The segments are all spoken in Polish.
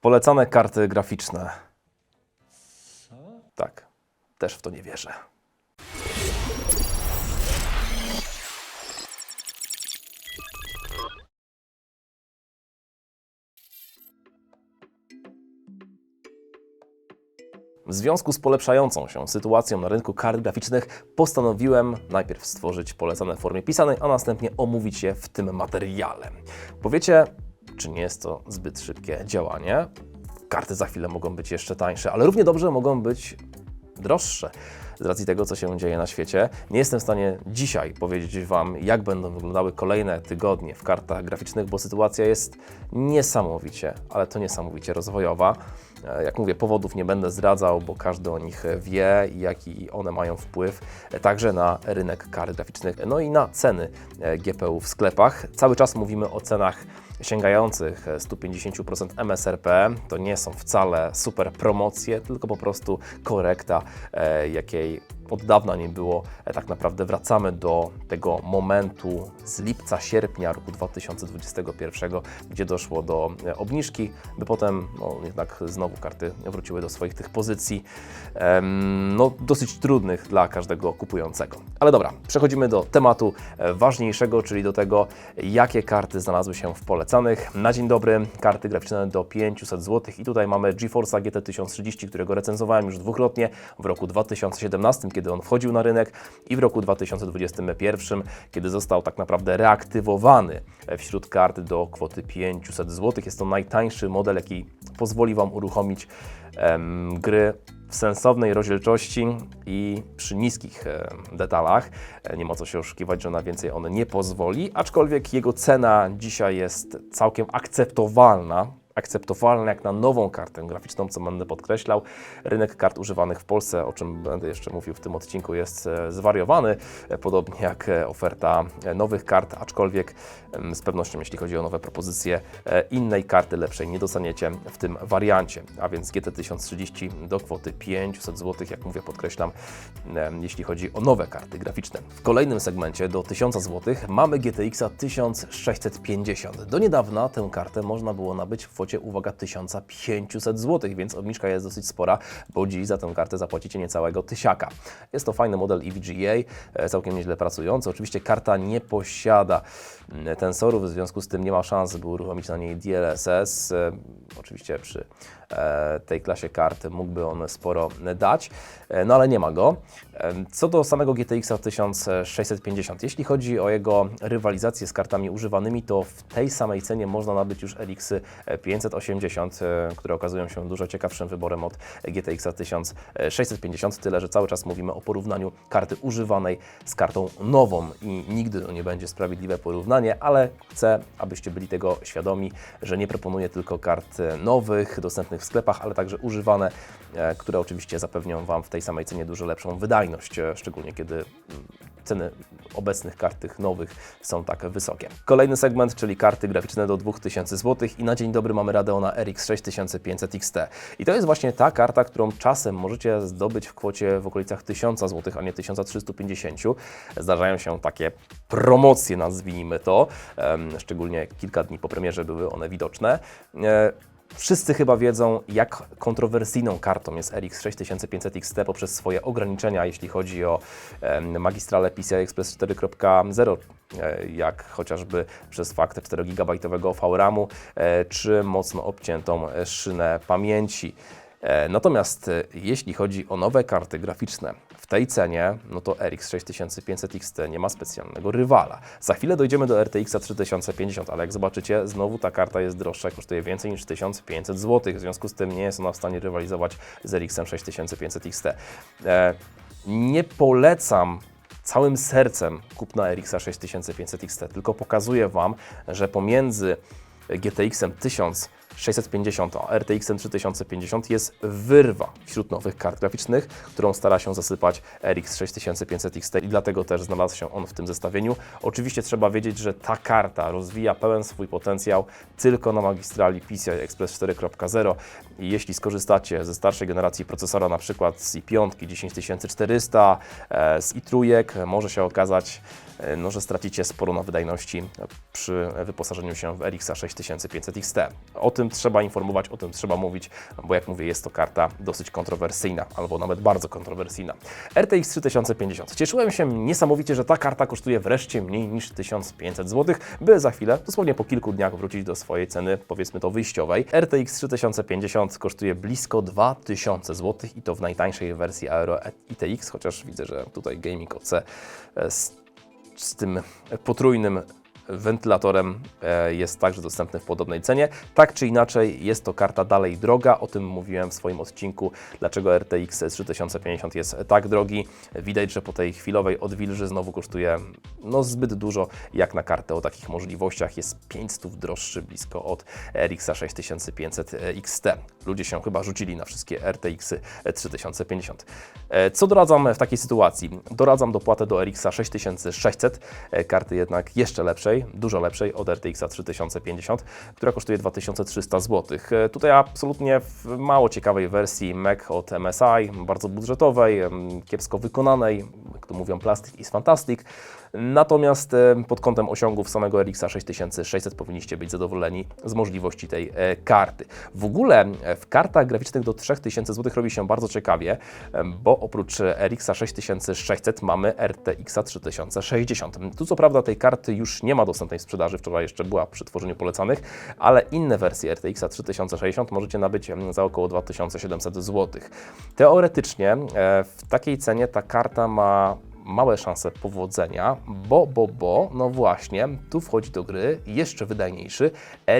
Polecane karty graficzne. Tak, też w to nie wierzę. W związku z polepszającą się sytuacją na rynku kart graficznych postanowiłem najpierw stworzyć polecane w formie pisanej, a następnie omówić je w tym materiale. Powiecie, czy nie jest to zbyt szybkie działanie? Karty za chwilę mogą być jeszcze tańsze, ale równie dobrze mogą być droższe z racji tego, co się dzieje na świecie. Nie jestem w stanie dzisiaj powiedzieć Wam, jak będą wyglądały kolejne tygodnie w kartach graficznych, bo sytuacja jest niesamowicie, ale to niesamowicie rozwojowa. E, Jak mówię, powodów nie będę zdradzał, bo każdy o nich wie i jaki one mają wpływ e, także na rynek kart graficznych, no i na ceny e, GPU w sklepach. Cały czas mówimy o cenach sięgających 150% MSRP. To nie są wcale super promocje, tylko po prostu korekta, e, jakiej od dawna nie było. E, Tak naprawdę wracamy do tego momentu z lipca, sierpnia roku 2021, gdzie doszło do e, obniżki, by potem no, jednak znowu karty wróciły do swoich tych pozycji, no, dosyć trudnych dla każdego kupującego. Ale dobra, przechodzimy do tematu e, ważniejszego, czyli do tego, jakie karty znalazły się w polecanych. Na dzień dobry, karty graficzne do 500 zł i tutaj mamy GeForce'a GT 1030, którego recenzowałem już dwukrotnie w roku 2017, kiedy on wchodził na rynek i w roku 2021, kiedy został tak naprawdę reaktywowany wśród kart do kwoty 500 zł. Jest to najtańszy model, jaki pozwoli Wam uruchomić em, gry w sensownej rozdzielczości i przy niskich detalach. E, Nie ma co się oszukiwać, że na więcej on nie pozwoli, aczkolwiek jego cena dzisiaj jest całkiem akceptowalna. Akceptowalna jak na nową kartę graficzną, co będę podkreślał. Rynek kart używanych w Polsce, o czym będę jeszcze mówił w tym odcinku, jest e, zwariowany, e, podobnie jak e, oferta nowych kart, aczkolwiek z pewnością, jeśli chodzi o nowe propozycje, innej karty lepszej nie dostaniecie w tym wariancie, a więc GT 1030 do kwoty 500 zł, jak mówię, podkreślam, jeśli chodzi o nowe karty graficzne. W kolejnym segmencie do 1000 zł mamy GTX 1650. Do niedawna tę kartę można było nabyć w kwocie, uwaga, 1500 zł, więc obniżka jest dosyć spora, bo dziś za tę kartę zapłacicie niecałego tysiaka. Jest to fajny model EVGA, e, całkiem nieźle pracujący. Oczywiście karta nie posiada mm, tensorów, w związku z tym nie ma szans, by uruchomić na niej DLSS. E, Oczywiście przy tej klasie kart mógłby on sporo dać, e, no ale nie ma go. E, Co do samego GTX 1650, jeśli chodzi o jego rywalizację z kartami używanymi, to w tej samej cenie można nabyć już RX 580, e, które okazują się dużo ciekawszym wyborem od GTX 1650, tyle że cały czas mówimy o porównaniu karty używanej z kartą nową i nigdy to nie będzie sprawiedliwe porównanie, ale chcę, abyście byli tego świadomi, że nie proponuję tylko kart e, nowych, dostępnych w sklepach, ale także używane, e, które oczywiście zapewnią Wam w tej samej cenie dużo lepszą wydajność, e, szczególnie kiedy mm, ceny obecnych kart tych nowych są tak wysokie. Kolejny segment, czyli karty graficzne do 2000 zł i na dzień dobry mamy Radeona RX 6500 XT. I to jest właśnie ta karta, którą czasem możecie zdobyć w kwocie w okolicach 1000 zł, a nie 1350. Zdarzają się takie promocje, nazwijmy to, szczególnie kilka dni po premierze były one widoczne. Wszyscy chyba wiedzą, jak kontrowersyjną kartą jest RX 6500 XT poprzez swoje ograniczenia, jeśli chodzi o magistrale PCI Express 4.0, e, jak chociażby przez fakt 4 GB VRAMu, czy mocno obciętą szynę pamięci. E, natomiast e, jeśli chodzi o nowe karty graficzne, w tej cenie, no to RX 6500 XT nie ma specjalnego rywala. Za chwilę dojdziemy do RTX 3050, ale jak zobaczycie, znowu ta karta jest droższa, kosztuje więcej niż 1500 zł, w związku z tym nie jest ona w stanie rywalizować z RX 6500 XT. Nie polecam całym sercem kupna RX 6500 XT, tylko pokazuję Wam, że pomiędzy GTX 1000 650, a RTX 3050 jest wyrwa wśród nowych kart graficznych, którą stara się zasypać RX 6500 XT i dlatego też znalazł się on w tym zestawieniu. Oczywiście trzeba wiedzieć, że ta karta rozwija pełen swój potencjał tylko na magistrali PCI Express 4.0 i jeśli skorzystacie ze starszej generacji procesora, na przykład z i5 10400, e, z i3, może się okazać no, że stracicie sporo na wydajności przy wyposażeniu się w RX 6500 XT. O tym trzeba informować, o tym trzeba mówić, bo jak mówię, jest to karta dosyć kontrowersyjna, albo nawet bardzo kontrowersyjna. RTX 3050. Cieszyłem się niesamowicie, że ta karta kosztuje wreszcie mniej niż 1500 zł, by za chwilę, dosłownie po kilku dniach, wrócić do swojej ceny, powiedzmy to wyjściowej. RTX 3050 kosztuje blisko 2000 zł i to w najtańszej wersji Aero ITX, chociaż widzę, że tutaj Gaming OC e, z, tym potrójnym wentylatorem e, jest także dostępny w podobnej cenie. Tak czy inaczej, jest to karta dalej droga. O tym mówiłem w swoim odcinku, dlaczego RTX 3050 jest tak drogi. Widać, że po tej chwilowej odwilży znowu kosztuje no, zbyt dużo, jak na kartę o takich możliwościach. Jest 500 droższy blisko od RX 6500 XT. Ludzie się chyba rzucili na wszystkie RTX 3050. E, Co doradzam w takiej sytuacji? Doradzam dopłatę do RX 6600, e, karty jednak jeszcze lepszej, dużo lepszej od RTX 3050, która kosztuje 2300 zł. E, Tutaj absolutnie w mało ciekawej wersji Mac od MSI, bardzo budżetowej, kiepsko wykonanej, jak to mówią, plastic is fantastic. Natomiast e, pod kątem osiągów samego RX 6600 powinniście być zadowoleni z możliwości tej e, karty. W ogóle e, w kartach graficznych do 3000 zł robi się bardzo ciekawie, bo oprócz RX 6600 mamy RTX 3060. Tu co prawda tej karty już nie ma dostępnej sprzedaży, wczoraj jeszcze była przy tworzeniu polecanych, ale inne wersje RTX 3060 możecie nabyć za około 2700 zł. Teoretycznie w takiej cenie ta karta ma małe szanse powodzenia, bo, bo, bo, no właśnie, tu wchodzi do gry jeszcze wydajniejszy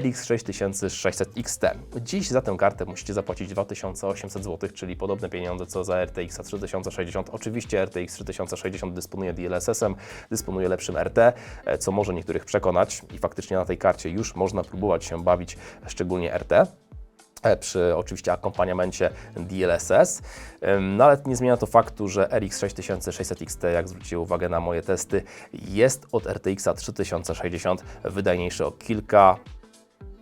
RX 6600 XT. Dziś za tę kartę musicie zapłacić 2800 zł, czyli podobne pieniądze co za RTX 3060. Oczywiście RTX 3060 dysponuje DLSS-em, dysponuje lepszym RT, e, co może niektórych przekonać i faktycznie na tej karcie już można próbować się bawić, szczególnie RT przy oczywiście akompaniamencie DLSS. No ale nie zmienia to faktu, że RX 6600 XT, jak zwrócicie uwagę na moje testy, jest od RTX 3060 wydajniejszy o kilka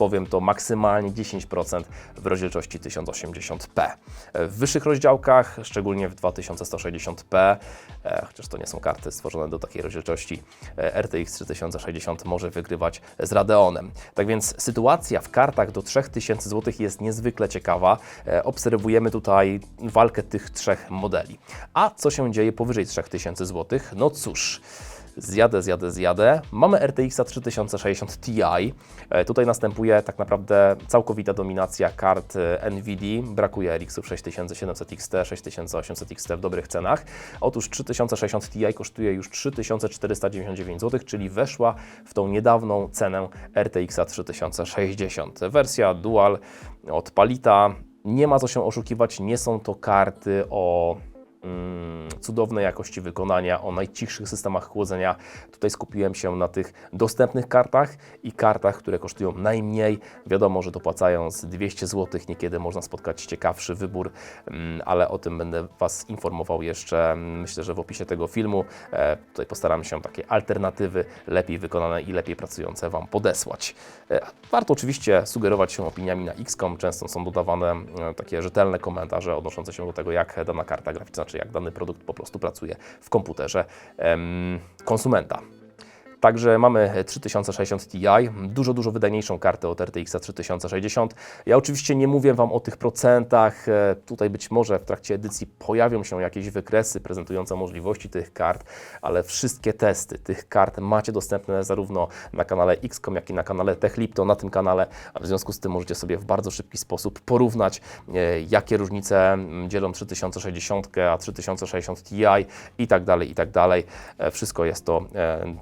powiem to maksymalnie 10% w rozdzielczości 1080p. W wyższych rozdziałkach, szczególnie w 2160p, e, chociaż to nie są karty stworzone do takiej rozdzielczości, e, RTX 3060 może wygrywać z Radeonem. Tak więc sytuacja w kartach do 3000 zł jest niezwykle ciekawa. E, Obserwujemy tutaj walkę tych trzech modeli. A co się dzieje powyżej 3000 zł? No cóż, Zjadę, zjadę, zjadę. Mamy RTX 3060 Ti. E, Tutaj następuje tak naprawdę całkowita dominacja kart e, NVIDIA. Brakuje RX-ów 6700 XT, 6800 XT w dobrych cenach. Otóż 3060 Ti kosztuje już 3499 zł, czyli weszła w tą niedawną cenę RTX 3060. Wersja Dual od Palita. Nie ma co się oszukiwać, nie są to karty o cudownej jakości wykonania, o najcichszych systemach chłodzenia. Tutaj skupiłem się na tych dostępnych kartach i kartach, które kosztują najmniej. Wiadomo, że dopłacając 200 zł niekiedy można spotkać ciekawszy wybór, mm, ale o tym będę Was informował jeszcze, mm, myślę, że w opisie tego filmu. E, Tutaj postaram się takie alternatywy lepiej wykonane i lepiej pracujące Wam podesłać. E, Warto oczywiście sugerować się opiniami na XCOM. Często są dodawane e, takie rzetelne komentarze odnoszące się do tego, jak dana karta graficzna, czy jak dany produkt po prostu pracuje w komputerze konsumenta. Także mamy 3060 Ti, dużo, dużo wydajniejszą kartę od RTX 3060. Ja oczywiście nie mówię Wam o tych procentach, e, tutaj być może w trakcie edycji pojawią się jakieś wykresy prezentujące możliwości tych kart, ale wszystkie testy tych kart macie dostępne zarówno na kanale XCOM, jak i na kanale TechLipto, na tym kanale, a w związku z tym możecie sobie w bardzo szybki sposób porównać, e, jakie różnice dzielą 3060, a 3060 Ti i tak dalej, i tak dalej. E, Wszystko jest to e,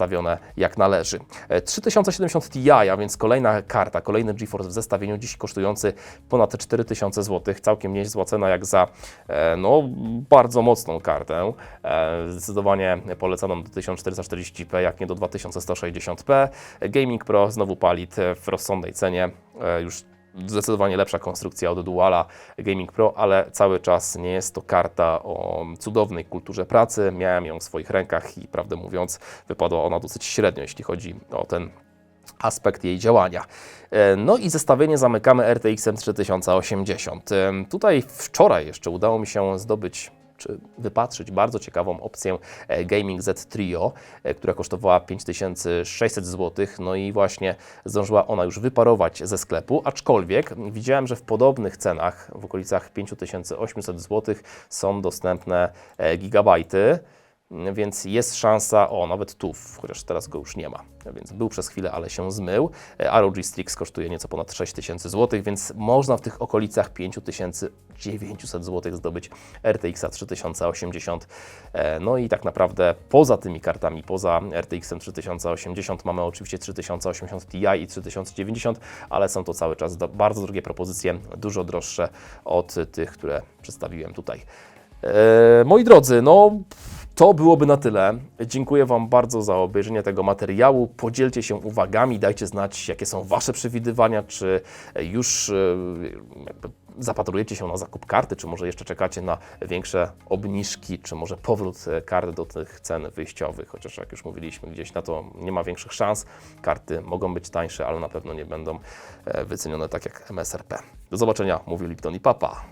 przedstawione jak należy. E, 3070 Ti, a więc kolejna karta, kolejny GeForce w zestawieniu, dziś kosztujący ponad 4000 zł. Całkiem niezła cena jak za e, no, bardzo mocną kartę. E, Zdecydowanie polecaną do 1440p, jak nie do 2160p. Gaming Pro znowu palit w rozsądnej cenie, e, już zdecydowanie lepsza konstrukcja od Duala Gaming Pro, ale cały czas nie jest to karta o cudownej kulturze pracy. Miałem ją w swoich rękach i prawdę mówiąc wypadła ona dosyć średnio, jeśli chodzi o ten aspekt jej działania. E, No i zestawienie zamykamy RTX 3080. E, Tutaj wczoraj jeszcze udało mi się zdobyć wypatrzyć bardzo ciekawą opcję e, Gaming Z Trio, e, która kosztowała 5600 zł. No i właśnie zdążyła ona już wyparować ze sklepu, aczkolwiek widziałem, że w podobnych cenach, w okolicach 5800 zł, są dostępne e, gigabajty. Więc jest szansa, o nawet tu, chociaż teraz go już nie ma, więc był przez chwilę, ale się zmył. E, ROG Strix kosztuje nieco ponad 6000 zł, więc można w tych okolicach 5900 zł zdobyć RTX 3080. E, No i tak naprawdę poza tymi kartami, poza RTX 3080 mamy oczywiście 3080 Ti i 3090, ale są to cały czas bardzo drogie propozycje, dużo droższe od tych, które przedstawiłem tutaj. E, moi drodzy, no to byłoby na tyle. Dziękuję Wam bardzo za obejrzenie tego materiału. Podzielcie się uwagami, dajcie znać, jakie są Wasze przewidywania, czy już e, zapatrujecie się na zakup karty, czy może jeszcze czekacie na większe obniżki, czy może powrót e, kart do tych cen wyjściowych, chociaż jak już mówiliśmy, gdzieś na to nie ma większych szans. Karty mogą być tańsze, ale na pewno nie będą wycenione tak jak MSRP. Do zobaczenia, mówił Lipton i Papa.